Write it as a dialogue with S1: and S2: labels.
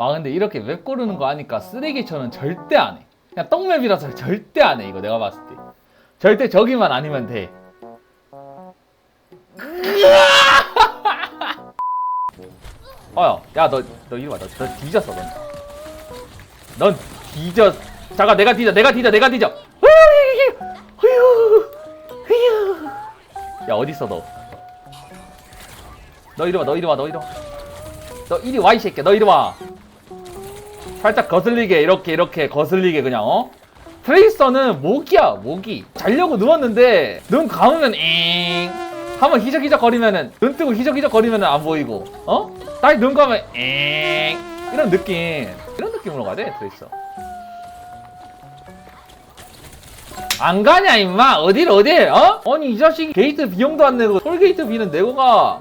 S1: 아 근데 이렇게 웹 고르는 거 하니까 쓰레기처럼 절대 안 해. 그냥 똥맵이라서 절대 안 해. 이거 내가 봤을 때. 절대 저기만 아니면 돼. 어야, 야너너 이리 와. 너, 너 뒤졌어 넌. 넌 뒤졌. 잠깐 내가 뒤져. 내가 뒤져. 내가 뒤져. 야 어디 있어 너? 너 이리 와. 너 이리 와. 너 이리 와. 너 이리 와 이 새끼야. 너 이리 와. 살짝 거슬리게 이렇게 이렇게 거슬리게 그냥 어? 트레이서는 모기야 모기. 자려고 누웠는데 눈 감으면 엥. 한번 희적희적 거리면은 눈 뜨고 희적희적 거리면은 안 보이고 어? 다시 눈 감으면 엥. 이런 느낌. 이런 느낌으로 가야 돼 트레이서. 안 가냐 임마? 어딜 어딜 어? 아니 이 자식이 게이트 비용도 안 내고 톨게이트 비는 내고 가